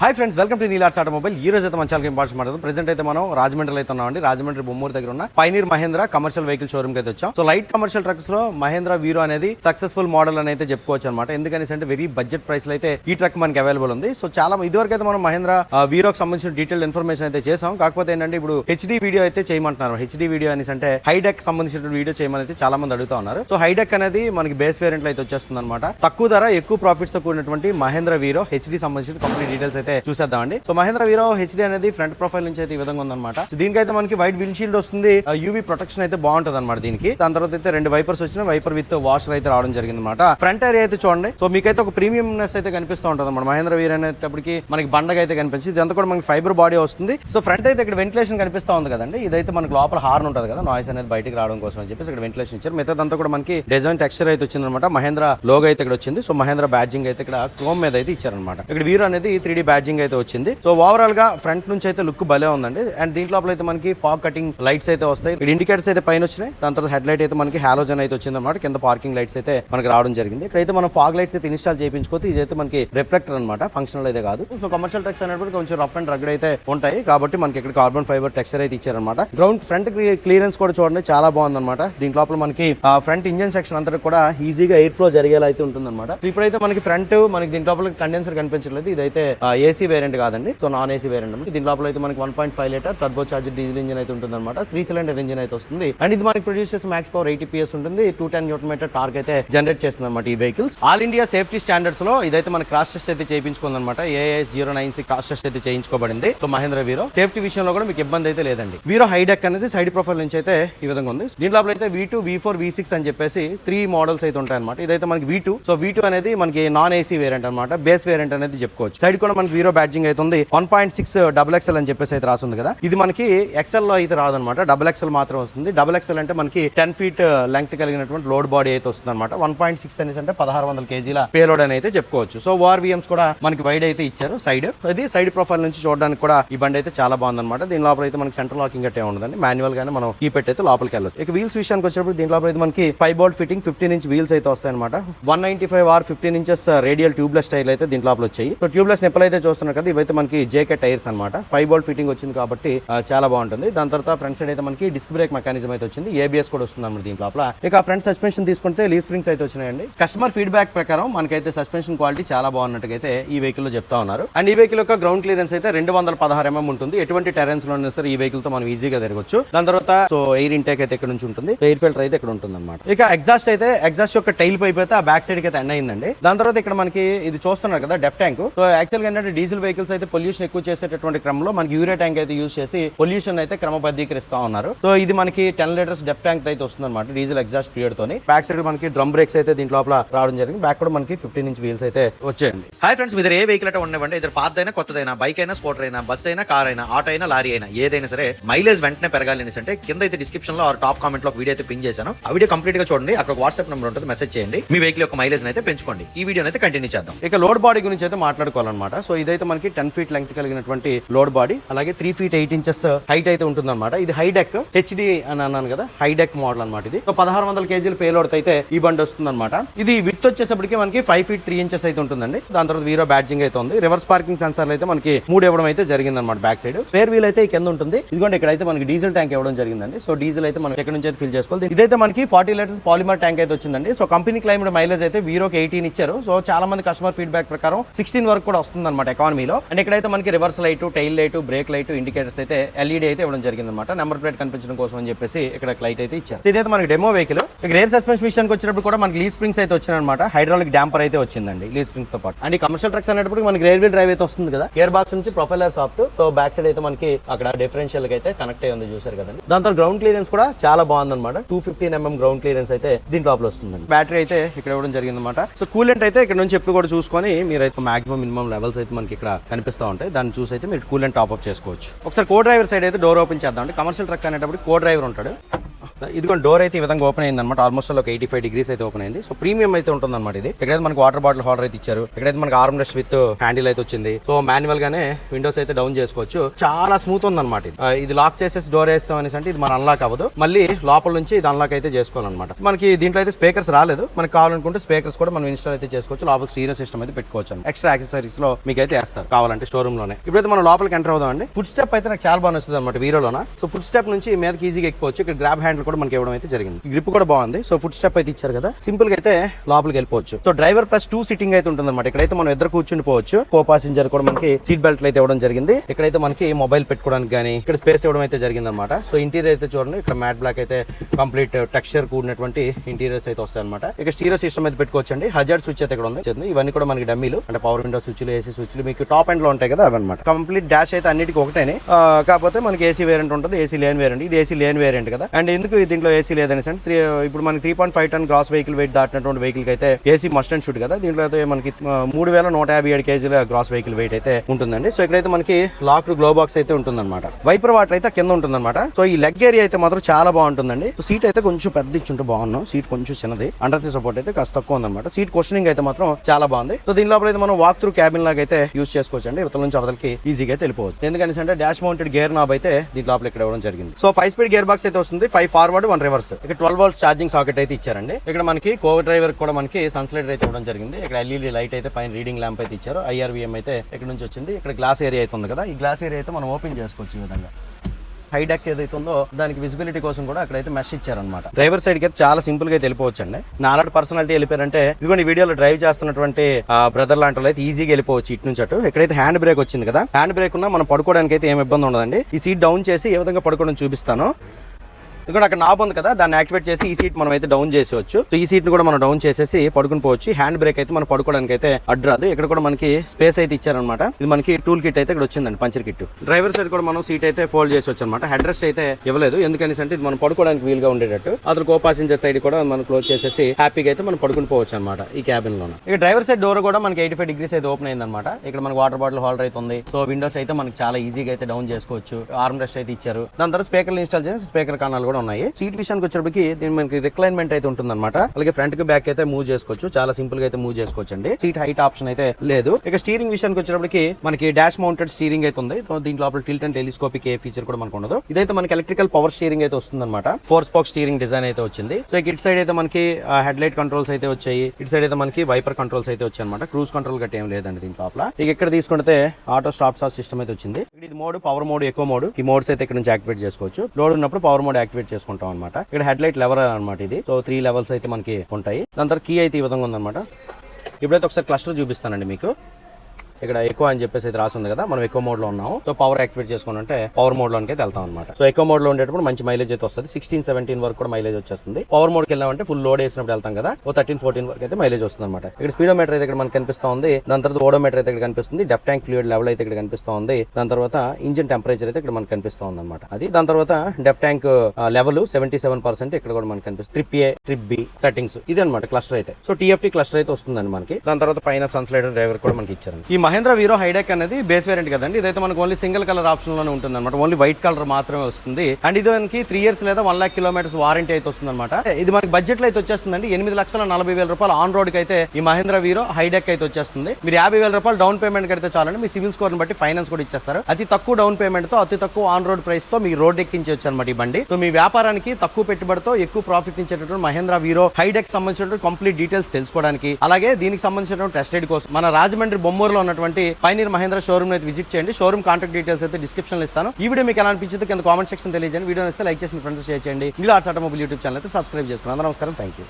Hi friends welcome to నీలాట్స్ automobile ఈ రోజు అయితే మన చాలా ఇంపార్టెంట్ మాట్లాడదు. ప్రెసెంట్ అయితే మనం రాజమండ్రిలో అయితే ఉన్నామండి. రాజమండ్రి బొమ్మూరు దగ్గర ఉన్న పైనీర్ మహేంద్ర కమర్షియల్ వెహికల్ షోరూమ్కి అయితే వచ్చాం. సో లైట్ కమర్షియల్ ట్రక్స్లో మహేంద్ర వీరో అనేది సక్సెస్ఫుల్ మోడల్ అని అయితే చెప్పుకోవచ్చు అనమాట ఎందుకనేసి అంటే వెరీ బడ్జెట్ ప్రైస్లో అయితే ఈ ట్రక్ మనకి అవైలబుల్ ఉంది. సో చాలా ఇదివరకు అయితే మనం మహేంద్ర వీరోకి సంబంధించిన డీటెయిల్ ఇన్ఫర్మేషన్ అయితే చేసాం. కాకపోతే ఏంటంటే ఇప్పుడు హెచ్డి వీడియో అయితే చేయమంటున్నారు. హెచ్డి వీడియో అనేసి అంటే హైడెక్ సంబంధించిన వీడియో చేయమని అయితే చాలా మంది అడుగుతా ఉన్నారు. సో హైడెక్ అనేది మనకి బేస్ వేరియంట్ అయితే వచ్చేస్తుంది అనమాట తక్కువ ధర ఎక్కువ ప్రాఫిట్స్తో కూడినటువంటి మహేంద్ర వీరో హెచ్డి సంబంధించిన కంపెనీ డీటెయిల్స్ అయితే చూసేద్దామండి. సో మహేంద్ర వీరో హెచ్డి అనేది ఫ్రంట్ ప్రొఫైల్ నుంచి అయితే ఈ విధంగా ఉందన్నమాట. దీనికైతే మనకి వైట్ విండ్ షీల్డ్ వస్తుంది యూవీ ప్రొటెక్షన్ అయితే బాగుంటుంది అనమాట దీనికి. దాని తర్వాత అయితే రెండు వైపర్స్ వచ్చిన వైపర్ విత్ వాషర్ అయితే రావడం జరిగింది అనమాట ఫ్రంట్ ఏరియా అయితే చూడండి. సో మీకైతే ఒక ప్రీమియంనెస్ అయితే కనిపిస్తూ ఉంటుంది అనమాట మహేంద్ర వీర్ అనేటప్పటికి మనకి బండగా అయితే కనిపించింది. ఇదంతా కూడా మనకి ఫైబర్ బాడీ వస్తుంది. సో ఫ్రంట్ అయితే ఇక్కడ వెంటిలేషన్ కనిపిస్తా ఉంది కదండి. ఇదైతే మనకి లోపల హార్న్ ఉంటుంది కదా. నాయిస్ అనేది బయటికి రావడం కోసం అని చెప్పేసి ఇక్కడ వెంటిలేషన్ ఇచ్చారు. మిగతాదంతా కూడా మనకి డిజైన్ టెక్స్చర్ అయితే వచ్చింది అనమాట మహేంద్ర లోగో అయితే ఇక్కడ వచ్చింది. సో మహేంద్ర బ్యాడ్జింగ్ అయితే ఇక్కడ క్రోమ్ మీద అయితే ఇచ్చారనమాట ఇక్కడ వీరు అనేది త్రీ డీ బ్యాడ్జింగ్ అయితే వచ్చింది. సో ఓవరాల్గా ఫ్రంట్ నుంచి అయితే లుక్ భలే ఉందండి. అండ్ దీంట్లో అయితే మనకి ఫాగ్ కటింగ్ లైట్స్ అయితే వస్తాయి. ఇండికేటర్స్ అయితే పైన వచ్చినాయి. దాని తర్వాత హెడ్ లైట్ అయితే మనకి హాలోజన్ అయితే వచ్చింది అనమాట కింద పార్కింగ్ లైట్స్ అయితే మనకి రావడం జరిగింది. ఇక్కడైతే మనం ఫాగ్ లైట్స్ అయితే ఇన్స్టాల్ చేయించుకోవచ్చు. ఇదైతే మనకి రిఫ్లెక్టర్ అనమాట ఫంక్షనల్ అయితే కాదు. సో కమర్షియల్ టెక్స్ అనేటువంటి కొంచెం రఫ్ అండ్ రగడ్ అయితే ఉంటాయి. కాబట్టి మనకి ఇక్కడ కార్బన్ ఫైబర్ టెక్స్చర్ అయితే ఇచ్చారనమాట గ్రౌండ్ ఫ్రంట్ క్లియరెన్స్ కూడా చూడండి. చాలా బాగుందన్నమాట. దీంట్లో లోపల మనకి ఫ్రంట్ ఇంజన్ సెక్షన్ అంతా కూడా ఈజీగా ఎయిర్ ఫ్లో జరిగేలా అయితే ఉంటుందన్నమాట. ఇప్పుడైతే మనకి ఫ్రంట్ మనకి దీంట్లో లోపల కండెన్సర్ కనిపించట్లేదు. ఇదైతే ఏసీ వేరియంట్ కాదండి. సో నాన్ ఏసీ వేరియంట్ దీని లోపల అయితే మనకి one point five litre turbo charge diesel engine అయితే ఉంటుందన్నమాట. త్రీ సిలిండర్ ఇంజిన్ అయితే వస్తుంది. అండ్ ఇది మనకి ప్రొడ్యూస్ చేసే మ్యాక్స్ పవర్ ఎయిటీ పిఎస్ ఉంటుంది. Two ten newton metre torque అయితే జనరేట్ చేస్తుంది అనమాట ఈ వెహికల్స్ ఆల్ ఇండియా సేఫ్టీ స్టాండర్డ్స్లో ఇదైతే మన క్రాస్ టెస్ట్ అయితే చేయించుకుందన్నమాట. AS zero nine C cross test అయితే చేయించుకోబడింది. సో మహేంద్ర వీరో సేఫ్టీ విషయంలో కూడా మీకు ఇబ్బంది అయితే లేదండి. వీరో హైడెక్ అనేది సైడ్ ప్రొఫైల్ నుంచి అయితే ఈ విధంగా ఉంది. దీని లోపల అయితే V two V four V six అని చెప్పేసి త్రీ మోడల్స్ అయితే ఉంటాయి అనమాట ఇదైతే మనకి V two so V two అనేది మనకి నాన్ ఏసీ వేరియంట్ అనమాట. బేస్ వేరియంట్ అనేది చెప్పుకోవచ్చు. సైడ్ కూడా మనకి వీరో బ్యాడ్జింగ్ అయితే ఉంది one point six double XL అని చెప్పేసి అయితే రాసింది కదా. ఇది మనకి ఎక్సెల్లో అయితే రాదనమాట. డబుల్ ఎక్స్ఎల్ మాత్రం వస్తుంది. డబుల్ ఎక్స్ఎల్ అంటే మనకి టెన్ ఫీట్ uh, లెంగ్త్ కలిగినటువంటి లోడ్ బాడీ అయితే వస్తుంది అనమాట వన్ పాయింట్ సిక్స్ అనేసి అంటే పదహారు వందల కేజీల పేలోడ్ అని అయితే చెప్పుకోవచ్చు. సో ఓఆర్విఎమ్స్ కూడా మనకి వైడ్ అయితే ఇచ్చారు సైడ్ అది సైడ్ ప్రొఫైల్ నుంచి చూడడానికి కూడా ఈ బండి అయితే చాలా బాగుందన్నమాట దీని లోపల అయితే మనకి సెంట్రల్ లాకింగ్ అట్టే ఉండదండి. మాన్యువల్ గానే మనం ఈ పెట్టి అయితే లోపలికి వెళ్ళచ్చు. ఇక వీల్స్ విషయానికి వచ్చినప్పుడు దీని లోపల అయితే మనకి five bolt fitting fifteen inch wheels అయితే వస్తాయి అనమాట one ninety five R fifteen inches radial tubeless style అయితే దీని లోపల వచ్చాయి. సో ట్యూబ్లెస్ నిప్పులు అయితే చూస్తున్నారు కదా ఇవైతే మనకి జేకే టైర్స్ అనమాట ఫైవ్ బోల్ట్ ఫిట్టింగ్ వచ్చింది కాబట్టి చాలా బాగుంటుంది. దాని తర్వాత ఫ్రంట్ సైడ్ అయితే మనకి డిస్క్ బ్రేక్ మెకానిజం అయితే వచ్చింది. ఏబిఎస్ కూడా వస్తుంది అన్నమాట దీని లోపల ఇక ఫ్రంట్ సస్పెన్షన్ తీసుకుంటే లీ స్ప్రింగ్స్ అయితే వచ్చినాయండి. కస్టమర్ ఫీడ్బ్యాక్ ప్రకారం మనకైతే సస్పెన్షన్ క్వాలిటీ చాలా బాగున్నట్టుగా అయితే ఈ వెహికల్లో చెప్తా ఉన్నారు. అండ్ ఈ వెహికల్ యొక్క గ్రౌండ్ క్లియరెన్స్ అయితే రెండు వందల పదహారు ఎంఎం ఉంటుంది. ఎటువంటి టెరెన్స్లో ఉన్నా సరే ఈ వెహికల్తో మనం ఈజీగా తిరగొచ్చు. దాని తర్వాత సో ఎయిర్ ఇంటేక్ అయితే ఇక్కడ నుంచి ఉంటుంది. ఎయిర్ ఫిల్టర్ అయితే ఇక్కడ ఉంటుంది అనమాట ఇక ఎగ్జాస్ట్ అయితే ఎగ్జాస్ట్ యొక్క టైల్ పైప్ అయితే ఆ బ్యాక్ సైడ్కి అయితే ఎండ్ అయిందండి. దాని తర్వాత ఇక్కడ మనకి ఇది చూస్తున్నారు కదా డెఫ్ ట్యాంక్ సో యాక్చువల్గా ఏంటంటే డీజిల్ వెహికల్స్ అయితే పొల్యూషన్ ఎక్కువ చేసేటటువంటి క్రమంలో మనకి యూరియా ట్యాంక్ అయితే యూజ్ చేసి పొల్యూషన్ అయితే క్రమబద్ధీకరిస్తా ఉన్నారు. సో ఇది మనకి టెన్ లీటర్స్ డెఫ్ ట్యాంక్ అయితే వస్తుంది అనమాట డీజిల్ ఎగ్జాస్ట్ పీరియడ్ తోని. బ్యాక్ సైడ్ మనకి డ్రమ్ బ్రేక్స్ అయితే దీంట్ లోపల రావడం జరిగింది. బ్యాక్ కూడా మనకి ఫిఫ్టీన్ ఇంచ్ వీల్స్ అయితే వచ్చాయండి. హాయ్ ఫ్రెండ్స్ మీ దగ్గర ఏ వెహికల్ అంటే ఉండవండి ఇద్దరు పాతదైనా కొత్తదైనా బైక్ అయినా స్కూటర్ అయినా బస్ అయినా కార్ అయినా ఆటో అయినా లారీ అయినా ఏదైనా సరే మైలేజ్ వెంటనే పెరగాలి అనేసి అంటే కింద అయితే డిస్క్రిప్షన్లో ఆర్ టాప్ కామెంట్లో వీడియో అయితే పిన్ చేశాను. ఆ వీడియో కంప్లీట్గా చూడండి. అక్కడ వాట్సాప్ నెంబర్ ఉంటుంది మెసేజ్ చేయండి. మీ వెహికల్ యొక్క మైలేజ్ అయితే పెంచుకోండి. ఈ వీడియో అయితే కంటిన్యూ చేద్దాం. ఇక లోడ్ బాడీ గురించి అయితే మాట్లాడుకోవాలన్నమాట. సో ఇదైతే మనకి టెన్ ఫీట్ లెంగ్త్ కలిగినటువంటి లోడ్ బాడీ అలాగే three feet eight inches height అయితే ఉంటుందన్నమాట. ఇది హైడెక్ హెచ్డి అని అన్నాను కదా హైడెక్ మోడల్ అనమాట ఇది. పదహారు వందల కేజీల పేలోడ్ అయితే ఈ బండి వస్తుంది అనమాట ఇది విత్ వచ్చేసప్పటికి మనకి ఫైవ్ ఫీట్ త్రీ ఇంచెస్ అయితే ఉంటుందండి. దాని తర్వాత వీరో బ్యాడ్జింగ్ అయితే ఉంది. రివర్స్ పార్కింగ్ సెన్సార్లు అయితే మనకి మూడు ఇవ్వడం అయితే జరిగింది అనమాట బ్యాక్ సైడ్ స్పేర్ వీల్ అయితే కింద ఉంటుంది. ఇదిగోండి ఇక్కడైతే మనకి డీజిల్ ట్యాంక్ ఇవ్వడం జరిగిందండి. సో డీజిల్ అయితే మనం ఎక్కడ నుంచి అయితే ఫిల్ చేసుకోవాలి? ఇదైతే మనకి ఫార్టీ లీటర్స్ పాలిమర్ ట్యాంక్ అయితే వచ్చిందండి. సో కంపెనీ క్లైమ్డ్ మైలేజ్ అయితే వీరోకి ఎయిటీన్ ఇచ్చారు. సో చాలా మంది కస్టమర్ ఫీడ్బ్యాక్ ప్రకారం సిక్స్టీన్ వరకు కూడా వస్తుంది అనమాట ఎకానమీలో. అండ్ ఇక్కడైతే మనకి reverse light tail light brake light indicators అయితే ఎల్ఈడి అయితే ఇవ్వడం జరిగింది అనమాట నెంబర్ ప్లేట్ కనిపించడం కోసం అని చెప్పేసి ఇక్కడ లైట్ అయితే ఇచ్చారు. ఇదైతే మనకి డెమో వెహికల్ ఇక రేర్ సస్పెన్షన్ విషయానికి వచ్చినప్పుడు కూడా మనకి లీ స్ప్రింగ్స్ అయితే వచ్చినాయి అనమాట హైడ్రాలిక్ డాంపర్ అయితే వచ్చిందండి లీ స్ప్రింగ్స్తో పాటు. అండ్ కమర్షియల్ ట్రక్స్ అనేటప్పుడు మనకి రేర్ వీల్ డ్రైవ్ అయితే వస్తుంది కదా. గేర్ బాక్స్ నుంచి propeller shaft so back side అయితే మనకి అక్కడ డిఫరెన్షియల్ అయితే కనెక్ట్ అయ్యి ఉంది చూసారు కదండి. దాంతో గ్రౌండ్ క్లియరెన్స్ కూడా చాలా బాగుందన్నమాట. Two fifteen mm ground clearance అయితే దీని లోపల వస్తుందండి. బ్యాటరీ అయితే ఇక్కడ ఇవ్వడం జరిగింది అనమాట సో కూలెంట్ అయితే ఇక్కడ నుంచి ఎప్పుడు కూడా చూసుకొని మీరు అయితే మాక్సిమం మినిమం లెవెల్స్ అయితే మనకి ఇక్కడ కనిపిస్తూ ఉంటాయి. దాన్ని చూసి అయితే మీరు కూలెంట్ టాప్ అప్ చేసుకోవచ్చు. ఒకసారి కో డ్రైవర్ సైడ్ అయితే డోర్ ఓపెన్ చేద్దాం అంటే కమర్షియల్ ట్రక్ అనేటప్పుడు కో డ్రైవర్ ఉంటాడు. ఇదిగోండి డోర్ అయితే ఈ విధంగా ఓపెన్ అయింది అనమాట ఆల్మోస్ట్ ఒక ఎయిటీ ఫైవ్ డిగ్రీస్ అయితే ఓపెన్ అయింది. సో ప్రీమియం అయితే ఉంటుంది అనమాట ఇది. ఇక్కడైతే మనకి వాటర్ బాటిల్ హోల్డర్ అయితే ఇచ్చారు ఇక్కడైతే మనకి ఆర్మ్ రెస్ట్ విత్ హ్యాండిల్ అయితే వచ్చింది. సో మాన్యువల్ గానే విండోస్ అయితే డౌన్ చేసుకోవచ్చు. చాలా స్మూత్ ఉంది అనమాట ఇది ఇది లాక్ చేసేసి డోర్ వేస్తాం అనేసి అంటే ఇది మన అన్లాక్ అవ్వదు. మళ్ళీ లోపల నుంచి ఇది అన్లాక్ అయితే చేసుకోవాలన్నమాట. మనకి దీంట్లో అయితే స్పీకర్స్ రాలేదు. మనకి కావాలనుకుంటే స్పీకర్స్ కూడా మనం ఇన్స్టాల్ అయితే చేసుకోవచ్చు. లోపల స్టీరియో సిస్టమ్ అయితే పెట్టుకోవచ్చు ఎక్స్ట్రా యాక్సెసరీస్లో మీకు అయితే వేస్తారు కావాలంటే షోరూమ్లోనే. ఇప్పుడైతే మనం లోపలికి ఎంటర్ అవుదాం అండి ఫుడ్ స్టెప్ అయితే నాకు చాలా బాగా నచ్చుతుంది అనమాట వీరోలోన సో ఫుడ్ స్టెప్ నుంచి మీదకి ఈజీగా ఎక్కువచ్చు ఇక్కడ గ్రాబ్ హ్యాండిల్ కూడా మనకి ఇవ్వడం అయితే జరిగింది. గ్రిప్ కూడా బాగుంది. సో ఫుడ్ స్టెప్ అయితే ఇచ్చారు కదా. సింపుల్గా అయితే లోపలికి వెళ్ళిపోవచ్చు. So driver plus two sitting అయితే ఉంటుంది అనమాట ఇక్కడైతే మనం ఇద్దరు కూర్చుని పోవచ్చు. కో పాసింజర్ కూడా మనకి సీట్ బెల్ట్ అయితే ఇవ్వడం జరిగింది. ఇక్కడైతే మనకి మొబైల్ పెట్టుకోవడానికి కానీ ఇక్కడ స్పేస్ ఇవ్వడం అయితే జరిగింది అనమాట సో ఇంటీరియర్ అయితే చూడండి. ఇక్కడ మ్యాట్ బ్లాక్ అయితే కంప్లీట్ టెక్స్చర్ కూడినటువంటి ఇంటీరియర్స్ అయితే వస్తాయి అనమాట ఇక స్టీరియో సిస్టమ్ అయితే పెట్టుకోవచ్చు అండి హజార్ స్విచ్ అయితే ఇక్కడ ఉంది. ఇవన్నీ కూడా మనకి డమ్మీలు అంటే పవర్ విండో స్విచ్లు ఏసీ స్విచ్లు మీకు టాప్ ఎండ్లో ఉంటాయి కదా అవన్నమాట. కంప్లీట్ డాష్ అయితే అన్నిటికీ ఒకటేనే. కాకపోతే మనకి ఏసీ వేరియంట్ ఉంటుంది. ఏసీ లేని వేరియంట్ ఇది ఏసీ లేని వేరియంట్ కదా. అండ్ ఎందుకు దీంట్లో ఏసీ లేదనేసి అంటే త్రీ- uh, ఇప్పుడు మనకి three point five ton gross vehicle weight దాటినటువంటి vehicle అయితే ఏసీ మస్ట్ అండ్ షూట్ కదా? దీంట్లో అయితే మనకి uh, మూడు వేల నూట యాభై ఏడు కేజీల గ్రాస్ వెహికల్ వెయిట్ అయితే ఉంటుందండి. సో ఇక్కడైతే మనకి లాక్డ్ గ్లో బాక్స్ అయితే ఉంటుందన్నమాట. వైపర్ వాటర్ అయితే కింద ఉంటుందన్నమాట. సో ఈ లెగ్ ఏరియా అయితే మాత్రం చాలా బాగుంటుందండి. సో సీట్ అయితే కొంచెం పెద్ద ఇచ్చుంటే బాగున్నాం. సీట్ కొంచెం చిన్నది. అండర్ సపోర్ట్ అయితే కాస్త తక్కువ ఉందన్నమాట. సీట్ క్వశ్చనింగ్ అయితే మాత్రం చాలా బాగుంది. సో దీని లోపల అయితే మనం వాక్ త్రూ క్యాబిన్ లాగా అయితే యూస్ చేసుకోవచ్చు అండి ఇవతల నుంచి అవతలకి ఈజీగా అయితే వెళ్ళిపోవచ్చు. ఎందుకని అంటే డాష్ మౌంటెడ్ గేర్ నాబ్ అయితే దీని లోపల ఇక్కడ ఇవ్వడం జరిగింది. So five speed gear box అయితే వస్తుంది. Five forward one reverse. ఇక్కడ ట్వెల్వ్ వోల్ట్ ఛార్జింగ్ సాకెట్ అయితే ఇచ్చారండి. ఇక్కడ మనకి కో డ్రైవర్ కూడా మనకి సన్స్లైడర్ అయితే ఇవ్వడం జరిగింది. ఇక్కడ ఎల్ఈడి లైట్ అయితే పైన రీడింగ్ ల్యాంప్ అయితే ఇచ్చారు. ఐఆర్విఎం అయితే ఇక్కడ నుంచి వచ్చింది. ఇక్కడ గ్లాస్ ఏరియా అయితే ఉంది కదా ఈ గ్లాస్ ఏరియా అయితే మనం ఓపెన్ చేసుకోవచ్చు ఈ విధంగా. హై డెక్ ఏదైతే ఉందో దానికి విజిబిలిటీ కోసం కూడా అక్కడైతే మెష్ ఇచ్చారనమాట డ్రైవర్ సైడ్కి అయితే చాలా సింపుల్గా వెళ్ళిపోవచ్చు అండి నా పర్సనాలిటీ వెళ్ళిపోయారంటే ఇదిగోండి వీడియోలో డ్రైవ్ చేస్తున్నటువంటి బ్రదర్ లాంటి అయితే ఈజీగా వెళ్ళిపోవచ్చు ఇటు నుంచి అటు. ఇక్కడైతే హ్యాండ్ బ్రేక్ వచ్చింది కదా. హ్యాండ్ బ్రేక్ ఉన్నా మనం పడుకోవడానికి అయితే ఏం ఇబ్బంది ఉండదండి. ఈ సీట్ డౌన్ చేసి ఏ విధంగా పడుకోవడం చూపిస్తాను. ఇక్కడ అక్కడ నాబ్ ఉంది కదా దాన్ని యాక్టివేట్ చేసి ఈ సీట్ మనం అయితే డౌన్ చేసేవచ్చు సో ఈ సీట్ని కూడా మనం డౌన్ చేసేసి పడుకుని పోవచ్చు. హ్యాండ్ బ్రేక్ అయితే మనం పడుకోవడానికి అయితే అడ్రాదు ఇక్కడ కూడా మనకి స్పేస్ అయితే ఇచ్చారనమాట ఇది మనకి టూల్ కిట్ అయితే ఇక్కడ వచ్చిందండి పంచర్ కిట్ డ్రైవర్ సైడ్ కూడా మనం సీట్ అయితే ఫోల్డ్ చేసి అనమాట హెడ్ రెస్ట్ అయితే ఇవ్వలేదు. ఎందుకనేసి అంటే ఇది మనం పడుకోవడానికి వీలుగా ఉండేటట్టు. అతను కో పాసింజర్ సైడ్ కూడా మనం క్లోజ్ చేసేసి హ్యాపీగా అయితే మనం పడుకుని పోవచ్చు అనమాట ఈ క్యాబిన్లో ఇక డ్రైవర్ సైడ్ డోర్ కూడా మనకి ఎయిటీ ఫైవ్ డిగ్రీస్ అయితే ఓపెన్ అయిందనమాట ఇక్కడ మనకి వాటర్ బాటిల్ హోల్డర్ అయితే ఉంది. సో విండోస్ అయితే మనకి చాలా ఈజీగా అయితే డౌన్ చేసుకోవచ్చు. ఆర్మ్ రెస్ట్ అయితే ఇచ్చారు. దాని తర్వాత స్పీకర్లు ఇన్స్టాల్ చేసి స్పీకర్ కానాలు కూడా ఉన్నాయి. సీట్ విషయానికి వచ్చేటప్పటికి దీని మనకి రిక్లైన్మెంట్ అయితే ఉంటుంది అనమాట అలాగే ఫ్రంట్కి బ్యాక్ అయితే మూవ్ చేసుకోవచ్చు. చాలా సింపుల్గా అయితే మూవ్ చేసుకోవచ్చు అండి సీట్ హైట్ ఆప్షన్ అయితే లేదు. ఇక స్టీరింగ్ విషయానికి వచ్చేటప్పటికి మనకి డాష్ మౌంటెడ్ స్టీరింగ్ అయితే ఉంది. సో దీంట్లో లోపల టిల్ట్ అండ్ టెలిస్కోపిక్ ఏ ఫీచర్ కూడా మనకు ఉండదు. ఇదైతే మనకి ఎలక్ట్రికల్ పవర్ స్టీరింగ్ అయితే వస్తుంది అనమాట ఫోర్ స్పాక్ స్టీరింగ్ డిజైన్ అయితే వచ్చింది. సో ఇటు సైడ్ అయితే మనకి హెడ్ లైట్ కంట్రోల్స్ అయితే వచ్చాయి. ఇటు సైడ్ అయితే మనకి వైపర్ కంట్రోల్స్ అయితే వచ్చాయి అనమాట క్రూజ్ కంట్రోల్ గట్టి ఏం లేదండి దీంట్లో లోపల. ఇక ఇక్కడ తీసుకుంటే ఆటో స్టాప్ స్టాప్ సిస్టమ్ అయితే వచ్చింది. ఇది మోడ్ పవర్ మోడ్ ఎక్కువ మోడ్ ఈ మోడ్స్ అయితే ఇక్కడ నుంచి యాక్టివేట్ చేసుకోవచ్చు. లోడ్ ఉన్నప్పుడు పవర్ మోడ్ యాక్టివేట్ చేసుకుంటాం అనమాట ఇక్కడ హెడ్ లైట్ లెవర్ అనమాట ఇది. సో త్రీ లెవెల్స్ అయితే మనకి ఉంటాయి. దాని తర్వాత కీ అయితే ఈ విధంగా ఉందన్నమాట. ఇప్పుడైతే ఒకసారి క్లస్టర్ చూపిస్తానండి మీకు. ఇక్కడ ఎక్కువ అని చెప్పేసి అయితే రాసి ఉంది కదా మనం ఎక్కువ మోడ్లో ఉన్నాము. సో పవర్ యాక్టివేట్ చేసుకుని అంటే పవర్ మోడ్లోకి అయితే వెళ్తాం అనమాట సో ఎక్కువ మోడ్లో ఉండేటప్పుడు మంచి మైలేజ్ అయితే వస్తుంది. సిక్స్టీన్ సెవెంటీన్ వరకు కూడా మైలేజ్ వచ్చేస్తుంది. పవర్ మోడ్కి వెళ్ళామంటే ఫుల్ లోడ్ వేసినప్పుడు వెళ్తాం కదా ఓ థర్టీన్ ఫోర్టీన్ వరకు అయితే మైలేజ్ వస్తుంది అనమాట ఇక్కడ స్పీడోమీటర్ అయితే ఇక్కడ మనకి కనిపిస్తా ఉంది. దాని తర్వాత ఓడోమీటర్ అయితే ఇక్కడ కనిపిస్తుంది. డెఫ్ ట్యాంక్ ఫ్లూయిడ్ లెవెల్ అయితే ఇక్కడ కనిపిస్తా ఉంది. దాని తర్వాత ఇంజిన్ టెంపరేచర్ అయితే ఇక్కడ మనకి కనిపిస్తా ఉంది అనమాట అది దాని తర్వాత DEF tank level seventy seven percent ఇక్కడ కూడా మనకి కనిపిస్తుంది. Trip A trip B settings ఇది అనమాట క్లస్టర్ అయితే. సో టీఎఫ్టీ క్లస్టర్ అయితే వస్తుందండి మనకి. దాని తర్వాత పైన సన్స్లైడర్ డ్రైవర్ కూడా మనకి ఇచ్చారు ఈ మహేంద్ర వీరో హైడెక్ అనేది బేస్ వేరియంట్ కదండి. ఇదైతే మనకు ఓన్లీ సింగిల్ కలర్ ఆప్షన్లోనే ఉంటుంది అనమాట ఓన్లీ వైట్ కలర్ మాత్రమే వస్తుంది. అండ్ ఇది మనకి త్రీ ఇయర్స్ లేదా వన్ లాక్ కిలోమీటర్స్ వారంటీ అయితే వస్తుంది అనమాట ఇది మనకి బడ్జెట్లో అయితే వచ్చేస్తుందండి. ఎనిమిది లక్షల నలభై వేల రూపాయలు ఆన్ రోడ్ అయితే ఈ మహేంద్ర వీరో హైడెక్ అయితే వచ్చేస్తుంది. మీరు యాభై వేల రూపాయలు డౌన్ పేమెంట్ కడితే చాలండి. మీ సివిల్ స్కోర్ బట్టి ఫైనాన్స్ కూడా ఇచ్చేస్తారు. అతి తక్కువ డౌన్ పేమెంట్తో అతి తక్కువ ఆన్ రోడ్ ప్రైస్తో మీ రోడ్ ఎక్కించవచ్చు అనమాట ఈ బండి. సో మీ వ్యాపారానికి తక్కువ పెట్టుబడితో ఎక్కువ ప్రాఫిట్ ఇచ్చేటటువంటి మహేంద్ర వీరో హైడెక్ సంబంధించినటువంటి కంప్లీట్ డీటెయిల్స్ తెలుసుకోవడానికి. అలాగే దీనికి సంబంధించినటువంటి టెస్ట్ రైడ్ కోసం మన రాజమండ్రి బొమ్మూరులో ఉన్నటువంటి పైనీర్ మహేంద్ర షోరూమ్ అయితే విజిట్ చేయండి. షోరూమ్ కాంటాక్ట్ డీటెయిల్స్ అయితే డిస్క్రిప్షన్ ఇస్తాను. ఈ వీడియో మీకు ఎలా అనిపించింది కింద కామెంట్ సెక్షన్ తెలియజేయండి. వీడియో ఇస్తే లైక్ చేసి మీ ఫ్రెండ్స్ షేర్ చేయండి. ఇంగ్లాస్ ఆటోమొబైల్ యూట్యూబ్ ఛానల్ అయితే సబ్స్క్రైబ్ చేసుకోండి. నమస్కారం. Thank you